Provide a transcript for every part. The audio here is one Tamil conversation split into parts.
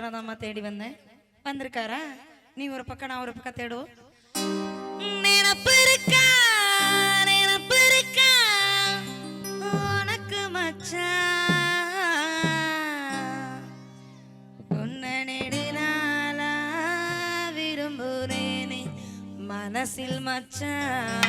நானும் என் தேடி வந்தேன். வந்திருக்காரா? நீ ஒரு பக்கம் நான் ஒரு பக்கம் தேடுவோம் நினப்பு இருக்கா? நினப்பு இருக்கா? உனக்கு மச்சான் விரும்புறேனே மனசில் மச்சான்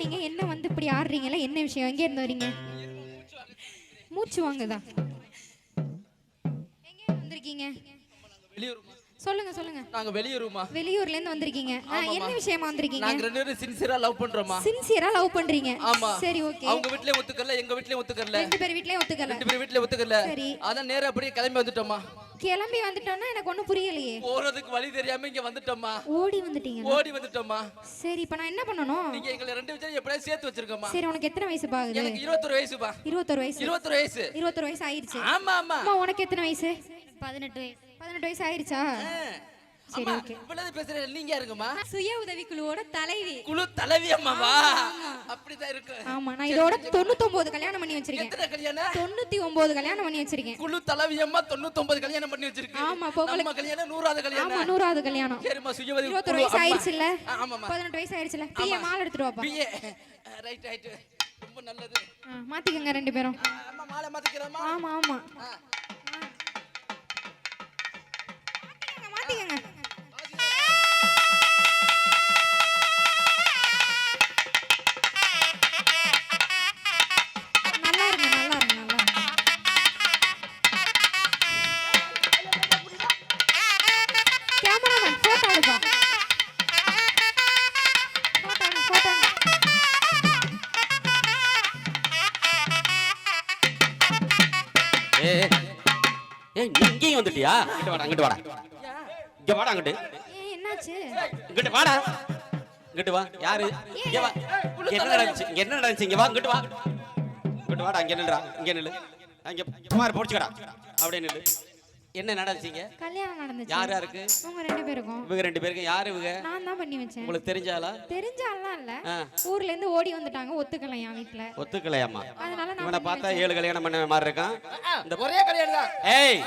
நீங்க என்ன வந்து இப்படி ஆடுறீங்களா என்ன விஷயம்? எங்க இருந்து வரீங்க? மூச்சு வாங்குதா? எங்க வந்திருக்கீங்க? சொல்லுங்க சொல்லுங்க. நாங்க வெளியூருமா? வெளியூர்ல இருந்து வந்திருக்கீங்க. என்ன விஷயமா வந்திருக்கீங்க? நாங்க ரெண்டு பேரும் சின்சியரா லவ் பண்றோமா சின்சியரா லவ் பண்றீங்க. ஆமா. சரி ஓகே அவங்க வீட்லயே ஒத்துக்கல எங்க வீட்லயே ஒத்துக்கல. ரெண்டு பேர் வீட்லயே ஒத்துக்கல. ரெண்டு பேரும் வீட்லயே ஒத்துக்கல. சரி. அதான் நேரா அப்படியே கிளம்பி வந்துட்டோமா கிளம்பி வந்துட்டோம்னா எனக்கு ஒண்ணும் புரியலையே. போறதுக்கு வழி தெரியாம இங்க வந்துட்டோமா ஓடி வந்துட்டீங்க. ஓடி வந்துட்டோமா சரி இப்போ நான் என்ன பண்ணணும்? நீங்க எங்களை ரெண்டு பேரும் எப்படியா சேர்த்து வச்சிருக்கோமா சரி உனக்கு எத்தனை வயசு பாகுது எனக்கு இருபத்தொரு வயசுப்பா. இருபத்தொரு வயசு. இருபத்தொரு வயசு. இருபத்தொரு வயசு ஆயிருச்சு ஆமா ஆமா அம்மா உனக்கு எத்தனை வயசு? பதினெட்டு வயசு. பதினெட்டு வயசு ஆயிருச்சா சரி ஓகே இவ்வளவு பேசுறேன் நீங்க யாருங்கம்மா? சுய உதவி குழுவோட தலைவி. குழு தலைவி அம்மாவா? அப்படிதான் இருக்கு. ஆமா நான் இதோட தொண்ணூத்தொன்பது கல்யாணம் பண்ணி வச்சிருக்கேன். எத்தனை கல்யாணம்? தொண்ணூத்தி ஒன்பது கல்யாணம் பண்ணி வச்சிருக்கேன். குழு தலைவி அம்மா தொண்ணூத்தொன்பது கல்யாணம் பண்ணி வச்சிருக்கு. ஆமா, இப்போ உங்களுக்கு- நம்ம கல்யாணம் நூறாவது ஆமா கல்யாணம் நூறாவது கல்யாணம். சரிம்மா சுயவதி இருபத்தொரு குழு வயசு அம்மா. ஆயிருச்சுல்ல? ஆ, ஆமாம்மா. பதினெட்டு வயசு ஆயிருச்சுல பிஏ மாலை எடுத்துட்டு வாப்பா. பிஏ ரைட் ரைட் ரொம்ப நல்லது. மாத்திக்கங்க ரெண்டு பேரும். அம்மா மாலை மாத்திக்கிறோமா ஆமா ஆமா. மாத்திக்கங்க, மாத்திக்கங்க. இங்கிட்டு வாடா இங்கிட்டு வாடா. இங்க வாடா அங்கிட்டு ஏன் என்னாச்சு? இங்கிட்டு வாடா. இங்கிட்டு வா. யாரு? இங்க வா. என்ன நடந்துச்சு? இங்க என்ன நடந்துச்சு? இங்க வா இங்கிட்டு வா. இங்கிட்டு வாடா இங்க நில்லுடா இங்க நில்லு. அங்க சுமார் போடிச்சுக்கடா அப்படியே நில்லு. என்ன நடந்துச்சுங்க கல்யாணம் நடந்துச்சு. யார் யாருக்கு? உங்க ரெண்டு பேருக்கும். இவங்க ரெண்டு பேருக்கு யாரு இவங்க? நான் தான் பண்ணி வச்சேன். உங்களுக்கு தெரிஞ்சாலா தெரிஞ்ச ஆள்லாம் இல்ல. ஊர்ல இருந்து ஓடி வந்துட்டாங்க. ஒத்துக்கல என் வீட்ல. ஒத்துக்கலையாம்மா. அதனால நான் பார்த்தா ஏழு கல்யாணம் பண்ண மாதிரி இருக்கான். இந்த ஒரே கல்யாணம் தான். ஏய்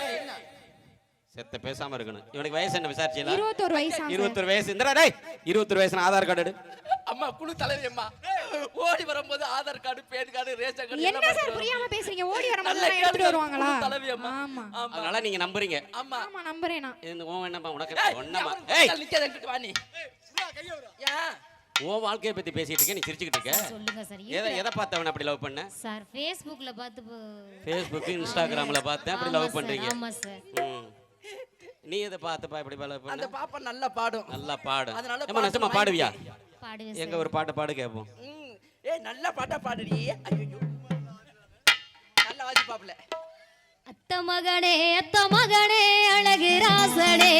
செத்த பேசாம இருக்கணும். இவனுக்கு வயசு என்ன விசாரிச்சீங்களா? இருபத்தோரு வயசா இருபத்தொரு வயசு. இந்தடா டேய் இருபத்தொரு வயசு ஆதார் கார்டு எடு. அம்மா குழு தலைவி அம்மா. ஓடி வரும்போது Aadhaar card PAN card ration card என்ன சார் புரியாம பேசுறீங்க? ஓடி வரும்போது எடுத்துட்டு. வருவாங்களா? தலைவி அம்மா. ஆமா. அதனால நீங்க நம்புறீங்க. ஆமா. ஆமா நம்புறேன் நான். இந்த உன் என்னப்பா உனக்கு ஒண்ணமா? ஏய். நிக்காத, இங்கிட்டு வா நீ. ஏன்? உன் வாழ்க்கைய பத்தி பேசிட்டு இருக்க நீ சிரிச்சுக்கிட்டு இருக்க. சொல்லுங்க சார். எதை எதை பார்த்தவன அப்படி லவ் பண்ண? சார் ஃபேஸ்புக்ல பார்த்து ஃபேஸ்புக் இன்ஸ்டாகிராம்ல பார்த்தேன் அப்படி லவ் பண்றீங்க. ஆமா சார். ம். நீ எதை பார்த்தப்பா இப்படி லவ் அந்த பாப்பா நல்லா பாடும். நல்லா பாடு அதனால நச்சமா வாங்கி- பாடுவியா? பாடுவேன் எங்க ஒரு பாட்டு பாடு கேட்போம் ம். ஏய் நல்ல பாட்டா பாடுடி. ஐயோ நல்லா வாசி பாப்பல அத்த மகனே அத்த மகனே அழகு ராசனே.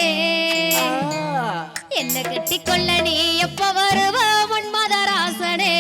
என்ன கட்டிக்கொள்ள நீ எப்ப வருவ மன்மத ராசனே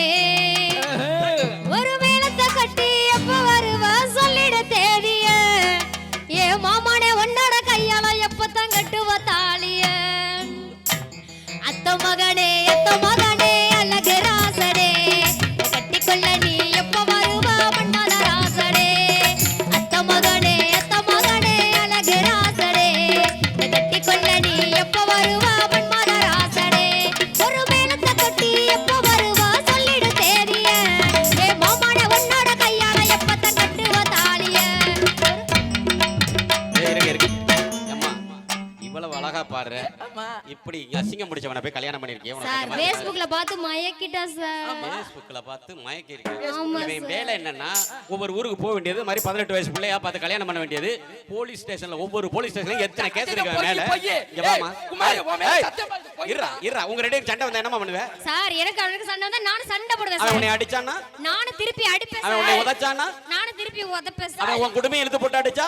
ஃபேஸ்புக்ல பார்த்து மயக்கி இருக்கு ஆமா இவன் வேலை என்னன்னா ஒவ்வொரு ஊருக்கு போக வேண்டியது மாதிரி பதினெட்டு வயசு பிள்ளையா பார்த்து கல்யாணம் பண்ண வேண்டியது. போலீஸ் ஸ்டேஷன்ல ஒவ்வொரு போலீஸ் ஸ்டேஷன்ல எத்தனை கேஸ் இருக்கு பொய், மேல? பொய். இங்க வாமா ஏய், குமாரி, உன் மேல ஏய், சத்தியமா இது பொய். இருடா இருடா. உங்க ரெண்டு பேரும் சண்டை வந்தா என்னமா பண்ணுவ? சார் எனக்கு அவனுக்கு சண்டை வந்தா நானும் சண்டை போடுவேன் அவன் சார். உன்னை அடிச்சானா நானும் திருப்பி அடிப்பேன் அவன் உன்னை சார். உதைச்சானா நானும் திருப்பி உதப்பேன் அவன் உன் குடும்பம் இழுத்து போட்டு அடிச்சா?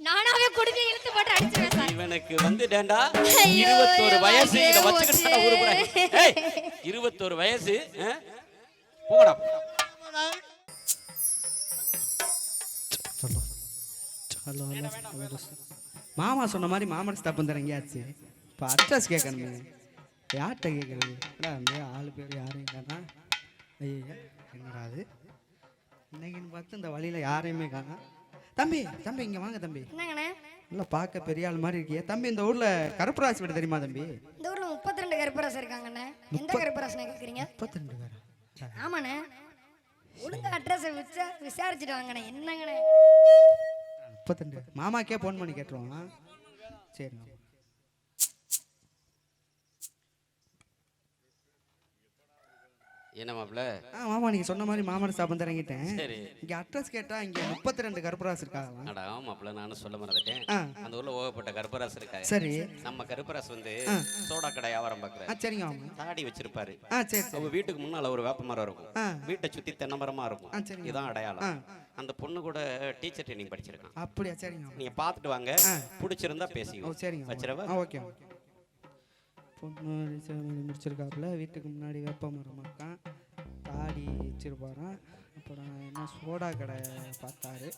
நானும் அவன் குடுமையை இழுத்து போட்டு அடிச்சிருவேன் சார். இவனுக்கு வந்துட்டேன்டா. இருபத்தோரு வயசு இத வச்சுக்கிட்டு ஊரு. ஏய் இருபத்தோரு வயசு? போடா. மாமா சொன்ன மாதிரி மாமரஸ் தப்பு தரேன் எங்கேயாச்சு இப்போ அட்ரஸ் கேட்கணுமே யார்கிட்ட கேட்கறது ஏடா அந்த ஆளு பேர் யாரும் இல்லைன்னா ஐயா என்னடா அது இன்னைக்குன்னு பார்த்து இந்த வழியில் யாரையுமே காணோம் தம்பி தம்பி இங்கே வாங்க தம்பி. என்னங்கண்ணே? நல்லா பார்க்க பெரிய ஆள் மாதிரி இருக்கியே. தம்பி இந்த ஊரில் கருப்பராசி வீடு தெரியுமா தம்பி? இந்த ஊர்ல முப்பத்தி ரெண்டு கருப்பராசு இருக்காங்கண்ணே. எந்த கருப்பராசனை கேக்குறீங்க? முப்பத்திரெண்டு பேரா? ஆமாண்ணே. ஒழுங்கா அட்ரஸ் விசா விசாரிச்சுட்டு வாங்கண்ணே. என்னங்கண்ணே? முப்பத்திரெண்டு. மாமாக்கே ஃபோன் பண்ணி கேட்டுருவான் சரி. என்ன மாப்பிள்ள? ஆ மாமா நீங்க சொன்ன மாதிரி மாமர ஸ்தாபனம் இறங்கிட்டேன். சரி. இங்க அட்ரஸ் கேட்டா இங்க முப்பத்தி ரெண்டு கருப்பராசு இருக்காங்களாம். அடா மாப்பிள்ள நானும் சொல்ல மறந்துட்டேன். அந்த ஊர்ல ஓகப்பட்ட கருப்பராசு இருக்காங்க சரி. நம்ம கருப்பராசு வந்து. சோடா கடை வியாபாரம் ஆ பார்க்குறாரு சரிங்க தாடி வச்சிருப்பாரு. சரி அவங்க வீட்டுக்கு முன்னால ஒரு வேப்ப மரம் இருக்கும். வீட்டை சுத்தி தென்னை மரமா இருக்கும். இதான் அடையாளம். அந்த பொண்ணு கூட டீச்சர் ட்ரைனிங் படிச்சிருக்கான். அப்படியா சரிங்க நீங்க பார்த்துட்டு வாங்க. பிடிச்சிருந்தா பேசிக்கோ. சரிங்க. வச்சிரவா ஓகே. பொண்ணு முடிச்சிருக்காப்புல. வீட்டுக்கு முன்னாடி வேப்ப மரம் இருக்கான். தாடி வச்சிருப்பாரான் அப்புறம் என்ன சோடா கடை பார்த்தாரு.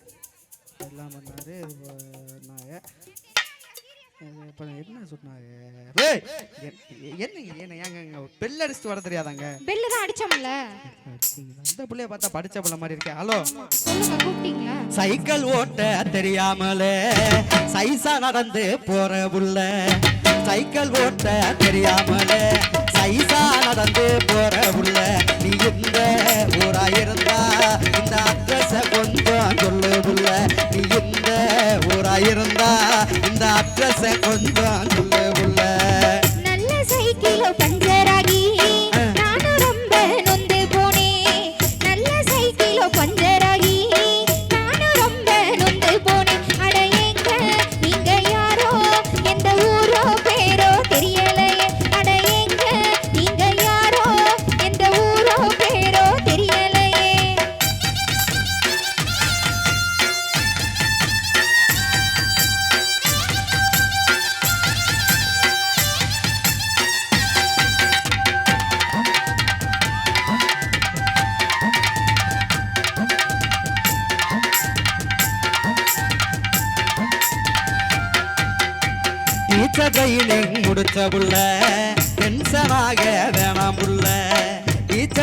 எல்லாம் பண்ணாரு. பண்ணாங்க அப்புறம் என்ன சொன்னாங்க ஏய், எ- என்னங்க என்ன ஏங்க பெல் அடிச்சுட்டு வர தெரியாதாங்க? பெல்லு தான் அடிச்சோம்ல? இந்த பிள்ளைய பார்த்தா படிச்ச பிள்ளை மாதிரி இருக்கே. ஹலோ? சைக்கிள் ஓட்ட தெரியாமலே சைசா நடந்து போற புள்ள. சைக்கிள் ஓட்ட தெரியாமலே சைசா நடந்து போற உள்ள. நீ இந்த ஊரா இருந்தா இந்த அட்ரஸ கொஞ்சம் சொல்லு புள்ள நீ இந்த ஊரா இருந்தா இந்த அட்ரஸ கொஞ்சம்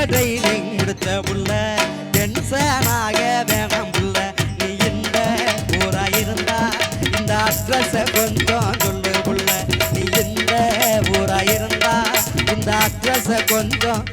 ட்ரைனிங் முடிச்ச புள்ள டென்ஷனாக வேணாம் புள்ள நீ இந்த ஊரா இருந்தா இந்த அட்ரஸ கொஞ்சம் சொல்லு புள்ள நீ இந்த ஊரா இருந்தா இந்த அட்ரஸ கொஞ்சம்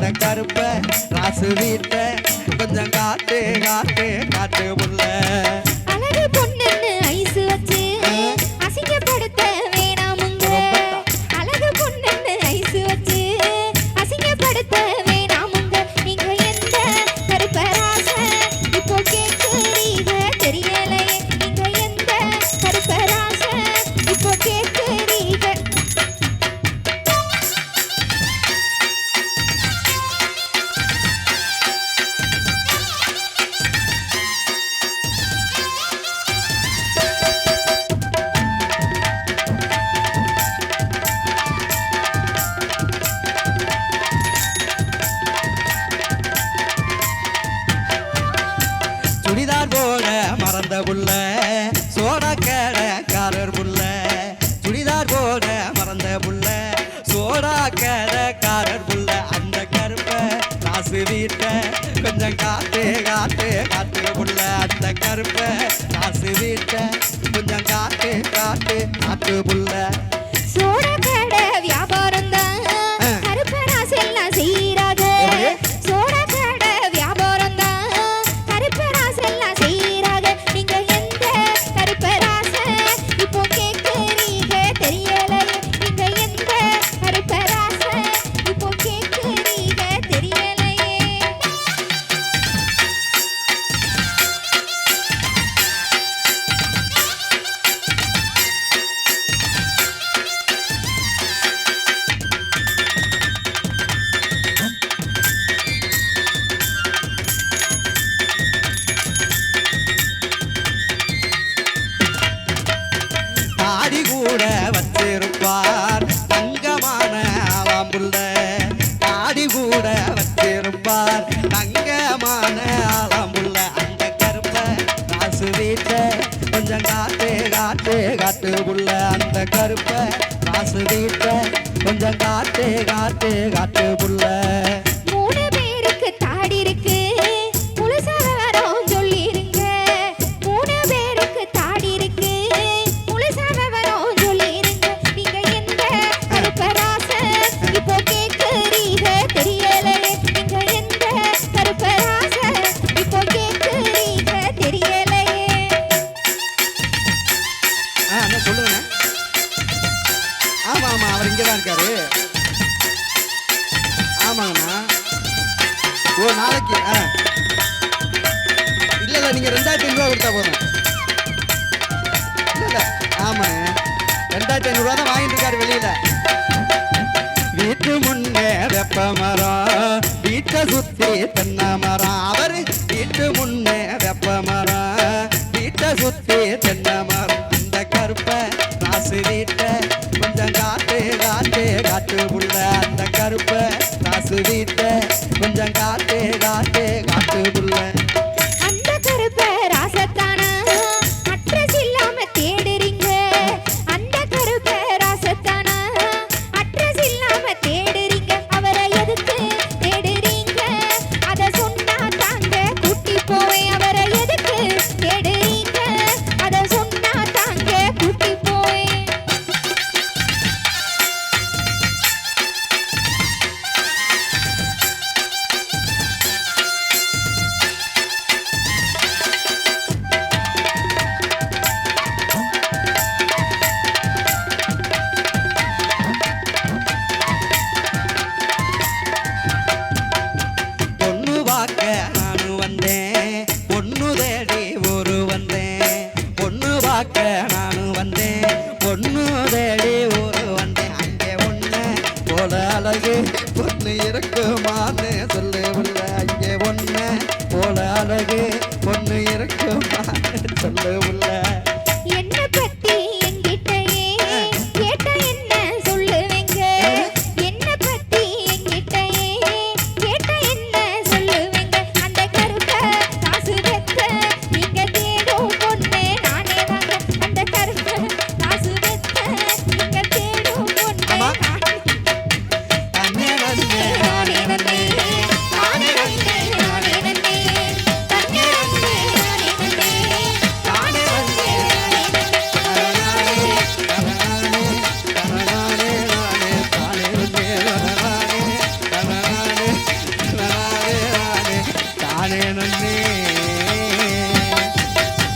புள்ள கருப்ப ராசு வீட்ட கொஞ்சம் காட்டு காட்டு காட்டு உள்ள.